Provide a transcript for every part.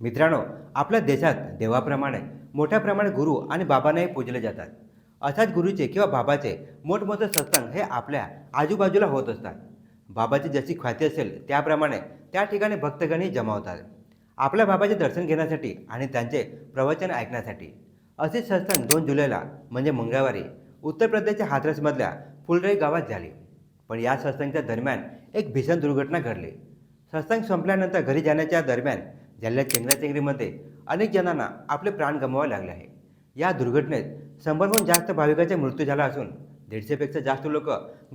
मित्रांनो आपल्या देशात देवाप्रमाणे मोठ्या प्रमाणात गुरु आणि बाबांनाही पूजले जातात. अशाच गुरुचे किंवा बाबाचे मोठमोठे सत्संग हे आपल्या आजूबाजूला होत असतात. बाबाची जशी ख्याती असेल त्याप्रमाणे त्या ठिकाणी भक्तगणही जमावतात. आपल्या बाबाचे दर्शन घेण्यासाठी आणि त्यांचे प्रवचन ऐकण्यासाठी. असे सत्संग दोन जुलैला म्हणजे मंगळवारी उत्तर प्रदेशच्या हाथरसमधल्या फुलराई गावात झाले. पण या सत्संगच्या दरम्यान एक भीषण दुर्घटना घडली. सत्संग संपल्यानंतर घरी जाण्याच्या दरम्यान झालेल्या चेंगराचेंगरीमध्ये अनेक जणांना आपले प्राण गमवावे लागले आहे. या दुर्घटनेत शंभरहून जास्त भाविकाचा मृत्यू झाला असून दीडशेपेक्षा जास्त लोक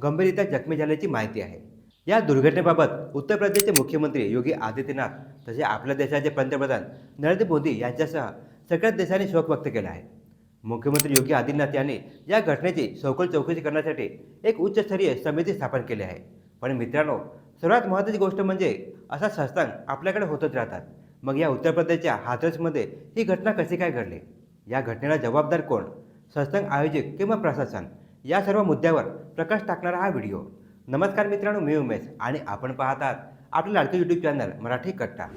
गंभीररित्या जखमी झाल्याची माहिती आहे. या दुर्घटनेबाबत उत्तर प्रदेशचे मुख्यमंत्री योगी आदित्यनाथ तसे आपल्या देशाचे पंतप्रधान नरेंद्र मोदी यांच्यासह सगळ्याच देशांनी शोक व्यक्त केला आहे. मुख्यमंत्री योगी आदित्यनाथ यांनी या घटनेची सखोल चौकशी करण्यासाठी एक उच्चस्तरीय समिती स्थापन केली आहे. पण मित्रांनो सर्वात महत्त्वाची गोष्ट म्हणजे असा सत्संग आपल्याकडे होतच राहतात. मग या उत्तर प्रदेशच्या हाथरसमध्ये ही घटना कशी काय घडली? या घटनेला जबाबदार कोण? सत्संग आयोजक किंवा प्रशासन या सर्व मुद्द्यावर प्रकाश टाकणारा हा व्हिडिओ. नमस्कार मित्रांनो मी उमेश आणि आपण पाहत आहात आपलं लाडकं यूट्यूब चॅनल मराठी कट्टा.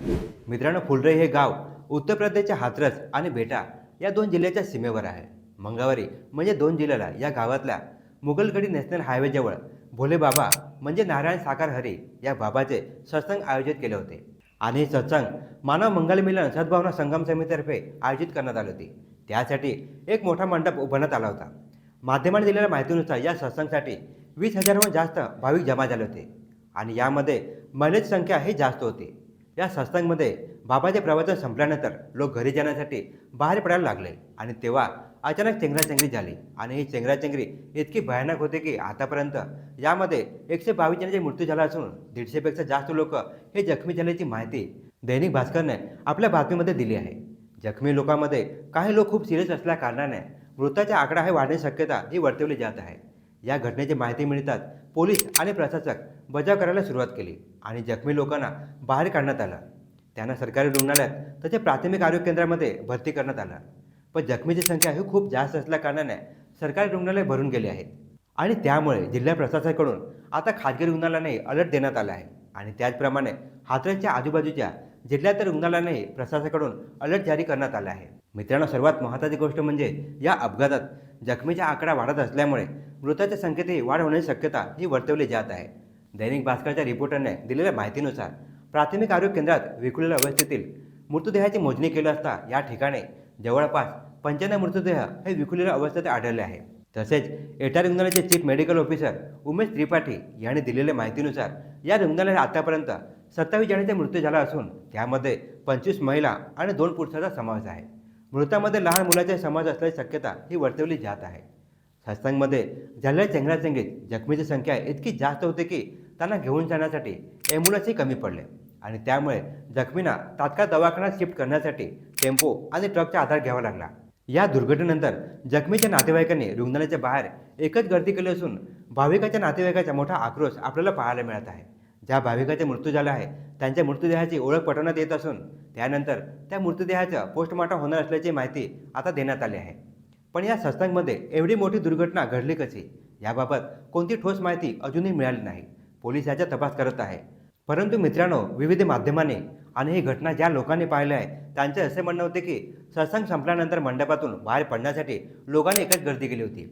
मित्रांनो फुलरे हे गाव उत्तर प्रदेशच्या हाथरस आणि बेटा या दोन जिल्ह्याच्या सीमेवर आहे. मंगळवारी म्हणजे दोन जिल्ह्याला या गावातल्या मुघलगडी नॅशनल हायवेजवळ भोले बाबा म्हणजे नारायण साकार हरी या बाबाचे सत्संग आयोजित केले होते. आणि सत्संग मानव मंगल मिलन सद्भावना संगम समितीतर्फे आयोजित करण्यात आली होती. त्यासाठी एक मोठा मंडप उभारण्यात आला होता. माध्यमांनी दिलेल्या माहितीनुसार या सत्संगसाठी वीस हजारहून जास्त भाविक जमा झाले होते आणि यामध्ये महिलेची संख्या ही जास्त होती. या सत्संगमध्ये बाबाचे प्रवचन संपल्यानंतर लोक घरी जाण्यासाठी बाहेर पडायला लागले आणि तेव्हा अचानक चेंगराचेंगरी झाली आणि ही चेंगराचेंगरी इतकी भयानक होती की आतापर्यंत यामध्ये एकशे बावीस जणांचा मृत्यू झाला असून दीडशेपेक्षा जास्त लोक हे जखमी झाल्याची माहिती दैनिक भास्करने आपल्या बातमीमध्ये दिली आहे. जखमी लोकांमध्ये काही लोक खूप सिरियस असल्या कारणाने मृताचा आकडा हे वाढण्याची शक्यता ही वर्तवली जात आहे. या घटनेची माहिती मिळताच पोलीस आणि प्रशासक बचाव करायला सुरुवात केली आणि जखमी लोकांना बाहेर काढण्यात आलं. त्यांना सरकारी रुग्णालयात तसे प्राथमिक आरोग्य केंद्रामध्ये भरती करण्यात आलं. पण जखमीची संख्या ही खूप जास्त असल्या कारणाने सरकारी रुग्णालय भरून गेले आहेत. आणि त्यामुळे जिल्हा प्रशासनाकडून आता खाजगी रुग्णालयाने अलर्ट देण्यात आला आहे. आणि त्याचप्रमाणे हातऱ्याच्या आजूबाजूच्या जिल्ह्यातील रुग्णालयानेही प्रशासनाकडून अलर्ट जारी करण्यात आला आहे. मित्रांनो सर्वात महत्त्वाची गोष्ट म्हणजे या अपघातात जखमीचा आकडा वाढत असल्यामुळे मृताच्या संख्येतही वाढ होण्याची शक्यता ही वर्तवली जात आहे. दैनिक भास्करच्या रिपोर्टरने दिलेल्या माहितीनुसार प्राथमिक आरोग्य केंद्रात विखुरलेल्या अवस्थेतील मृतदेहाची मोजणी केली असता या ठिकाणी जवळपास पंच्याण्णव मृतदेह हे विखुरलेल्या अवस्थेत आढळले आहे. तसेच एटा रुग्णालयाचे chief medical officer Umesh Tripathi यांनी दिलेल्या माहितीनुसार या रुग्णालयात आतापर्यंत सत्तावीस जणांचा मृत्यू झाला असून त्यामध्ये पंचवीस महिला आणि दोन पुरुषांचा समावेश आहे. मृतामध्ये लहान मुलाचा समावेश असल्याची शक्यता ही वर्तवली जात आहे. सत्संगमध्ये झालेल्या चेंगराचंगीत जखमीची संख्या इतकी जास्त होते की त्यांना घेऊन जाण्यासाठी ॲम्ब्युलन्सही कमी पडले आणि त्यामुळे जखमींना तात्काळ दवाखान्यात शिफ्ट करण्यासाठी टेम्पो आणि ट्रकचा आधार घ्यावा लागला. या दुर्घटनेनंतर जखमीच्या नातेवाईकांनी रुग्णालयाच्या बाहेर एकच गर्दी केली असून भाविकाच्या नातेवाईकाचा मोठा आक्रोश आपल्याला पाहायला मिळत आहे. ज्या भाविकाचा मृत्यू झाला आहे त्यांच्या मृतदेहाची ओळख पटवण्यात येत असून त्यानंतर त्या मृतदेहाचं पोस्टमॉर्टम होणार असल्याची माहिती आता देण्यात आली आहे. पण या सत्संगमध्ये एवढी मोठी दुर्घटना घडली कशी? याबाबत कोणती ठोस माहिती अजूनही मिळाली नाही. पोलीस याचा तपास करत आहे. परंतु मित्रांनो विविध माध्यमांनी आणि ही घटना ज्या लोकांनी पाहिल्या आहे त्यांचे असे म्हणणं होते की सत्संग संपल्यानंतर मंडपातून बाहेर पडण्यासाठी लोकांनी एकच गर्दी केली होती.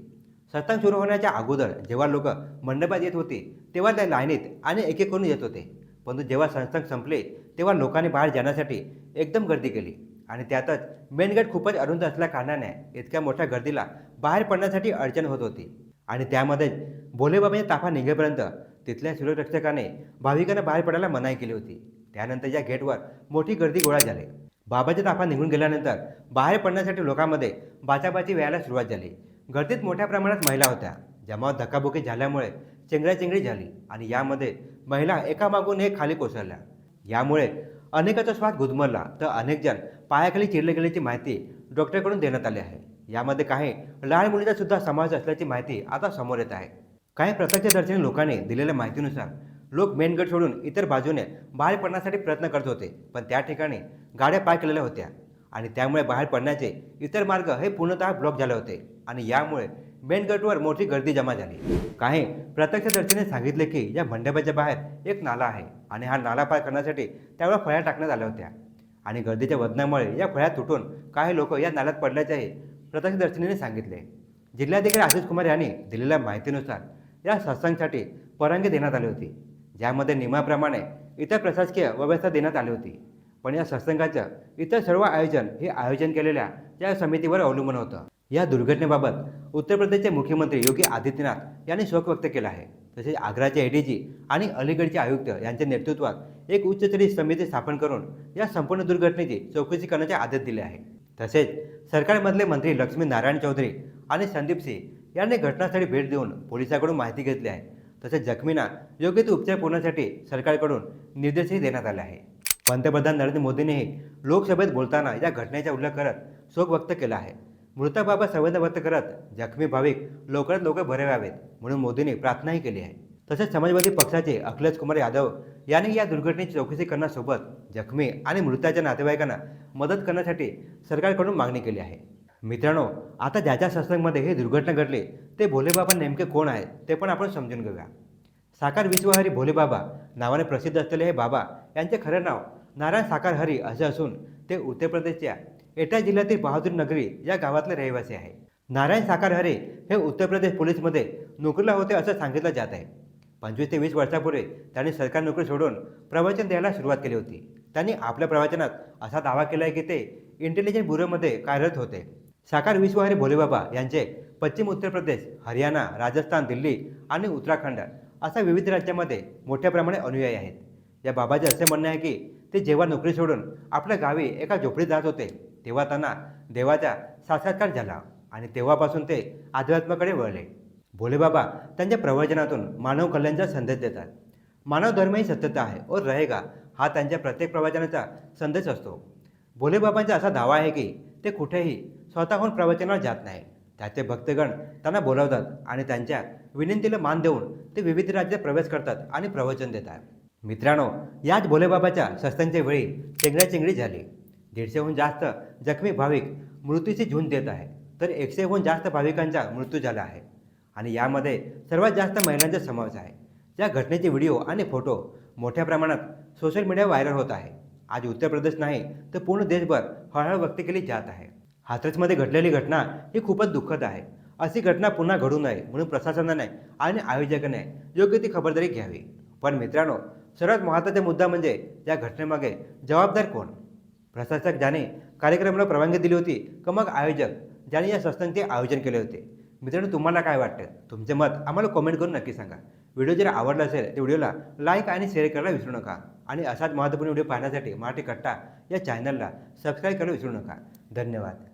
सत्संग सुरू होण्याच्या अगोदर जेव्हा लोक मंडपात येत होते तेव्हा त्या लाईनीत आणि एक एक करून येत होते. परंतु जेव्हा सत्संग संपले तेव्हा लोकांनी बाहेर जाण्यासाठी एकदम गर्दी केली. आणि त्यातच मेन गेट खूपच अरुंद असल्या कारणाने इतक्या मोठ्या गर्दीला बाहेर पडण्यासाठी अडचण होत होती. आणि त्यामध्येच भोलेबाबाने ताफा निघेपर्यंत तिथल्या सुरक्षकाने भाविकांना बाहेर पडायला मनाई केली होती. त्यानंतर या गेटवर मोठी गर्दी गोळा झाली. बाबाच्या ताफा निघून गेल्यानंतर बाहेर पडण्यासाठी लोकांमध्ये बाचाबाची व्हायला सुरुवात झाली. गर्दीत मोठ्या प्रमाणात महिला होत्या. जमाव धक्काबुकी झाल्यामुळे चेंगराचेंगरी झाली आणि यामध्ये महिला एकामागून एक खाली कोसळल्या. यामुळे अनेकाचा श्वास गुदमरला. तर अनेकजण पायाखाली चिरले गेल्याची माहिती डॉक्टरकडून देण्यात आली आहे. यामध्ये काही लहान मुलीचा सुद्धा समावेश असल्याची माहिती आता समोर येत आहे. काही प्रत्यक्षदर्शनी लोकांनी दिलेल्या माहितीनुसार लोक मेन सोडून इतर बाजूने बाहेर पडण्यासाठी प्रयत्न करत होते पण त्या ठिकाणी गाड्या पाय केलेल्या होत्या. आणि त्यामुळे बाहेर पडण्याचे इतर मार्ग हे पूर्णतः ब्लॉक झाले होते. आणि यामुळे मेन मोठी गर्दी जमा झाली. काही प्रत्यक्षदर्शीने सांगितले की या मंडपाच्या बाहेर एक नाला आहे आणि हा नाला पार करण्यासाठी त्यावेळेला फळ्या टाकण्यात आल्या होत्या. आणि गर्दीच्या वजनामुळे या फळ्या तुटून काही लोक या नाल्यात पडल्याचेही प्रत्यक्षदर्शनीने सांगितले. जिल्हाधिकारी आशिष कुमार यांनी दिलेल्या माहितीनुसार या सत्संगसाठी परवानगी देण्यात आली होती. ज्यामध्ये नियमाप्रमाणे इतर प्रशासकीय व्यवस्था देण्यात आली होती. पण या सत्संगाचं इतर सर्व आयोजन हे आयोजन केलेल्या या समितीवर अवलंबून होतं. या दुर्घटनेबाबत उत्तर प्रदेशचे मुख्यमंत्री योगी आदित्यनाथ यांनी शोक व्यक्त केला आहे. तसेच आग्राचे एडीजी आणि अलीगडचे आयुक्त यांच्या नेतृत्वात एक उच्चस्तरीय समिती स्थापन करून या संपूर्ण दुर्घटनेची चौकशी करण्याचे आदेश दिले आहे. तसेच सरकारमधले मंत्री लक्ष्मी नारायण चौधरी आणि संदीप सिंह यांनी घटनास्थळी भेट देऊन पोलिसांकडून माहिती घेतली आहे. तसेच जखमींना योग्य ते उपचार पुरवण्यासाठी सरकारकडून निर्देशही देण्यात आले आहे पंतप्रधान नरेंद्र मोदींनीही लोकसभेत बोलताना या घटनेचा उल्लेख करत शोक व्यक्त केला आहे. मृताबाबत संवेदना व्यक्त करत जखमी भाविक लवकरात लवकर बरे व्हावेत म्हणून मोदींनी प्रार्थनाही केली आहे. तसेच समाजवादी पक्षाचे अखिलेश कुमार यादव यांनी या दुर्घटनेची चौकशी करण्यासोबत जखमी आणि मृताच्या नातेवाईकांना मदत करण्यासाठी सरकारकडून मागणी केली आहे. मित्रांनो आता ज्याच्या सत्संगमध्ये हे दुर्घटना घडली ते भोलेबाबा नेमके कोण आहेत ते पण आपण समजून घेऊया. साकार विश्वहरी भोलेबाबा नावाने प्रसिद्ध असलेले हे बाबा यांचे खरे नाव नारायण साकार हरी असे असून ते उत्तर प्रदेशच्या एटा जिल्ह्यातील बहादूर नगरी या गावातले रहिवासी आहे. नारायण साकार हरे हे उत्तर प्रदेश पोलीसमध्ये नोकरीला होते असं सांगितलं जात आहे. पंचवीस ते वीस वर्षापूर्वी त्यांनी सरकारी नोकरी सोडून प्रवचन द्यायला सुरुवात केली होती. त्यांनी आपल्या प्रवचनात असा दावा केला आहे की ते इंटेलिजन्स ब्युरोमध्ये कार्यरत होते. साकार विश्वहरी भोलेबाबा यांचे पश्चिम उत्तर प्रदेश हरियाणा राजस्थान दिल्ली आणि उत्तराखंड अशा विविध राज्यामध्ये मोठ्या प्रमाणे अनुयायी आहेत. या बाबाचे असे म्हणणे आहे की ते जेव्हा नोकरी सोडून आपल्या गावी एका झोपडीत जात होते तेव्हा त्यांना देवाचा साक्षात्कार झाला आणि तेव्हापासून ते अध्यात्माकडे वळले. भोलेबाबा त्यांच्या प्रवचनातून मानव कल्याणचा संदेश देतात. मानव धर्म ही सत्यता आहे और रहेगा हा त्यांच्या प्रत्येक प्रवचनाचा संदेश असतो. भोलेबाबांचा असा दावा आहे की ते कुठेही स्वतःहून प्रवचनाला जात नाही. त्याचे भक्तगण त्यांना बोलावतात आणि त्यांच्या विनंतीला मान देऊन ते विविध राज्यात प्रवेश करतात आणि प्रवचन देतात. मित्रांनो याच भोलेबाबाच्या सस्त्यांच्या वेळी चेंगराचेंगरी झाली. दीडशेहून जास्त जखमी भाविक मृत्यूशी झुंज देत आहे तर एकशेहून जास्त भाविकांचा मृत्यू झाला आहे. आणि यामध्ये सर्वात जास्त महिलांचा समावेश आहे. या घटनेचे व्हिडिओ आणि फोटो मोठ्या प्रमाणात सोशल मीडियावर व्हायरल होत आहे. आज उत्तर प्रदेश नाही तर पूर्ण देशभर हळहळ व्यक्त केली जात आहे. हाथरसमध्ये घडलेली घटना ही खूपच दुःखद आहे. अशी घटना पुन्हा घडू नये म्हणून प्रशासनाने आणि आयोजकाने योग्य ती खबरदारी घ्यावी. पण मित्रांनो सर्वात महत्त्वाचा मुद्दा म्हणजे या घटनेमागे जबाबदार कोण? प्रशासक ज्याने कार्यक्रमाला परवानगी दिली होती का मग आयोजक ज्याने या संस्थांचे आयोजन केले होते? मित्रांनो तुम्हाला काय वाटतं? तुमचे मत आम्हाला कमेंट करून नक्की सांगा. व्हिडिओ जर आवडला असेल तर व्हिडिओला लाईक आणि शेअर करायला विसरू नका. आणि असाच महत्त्वपूर्ण व्हिडिओ पाहण्यासाठी मराठी कट्टा या चॅनलला सबस्क्राईब करायला विसरू नका. धन्यवाद.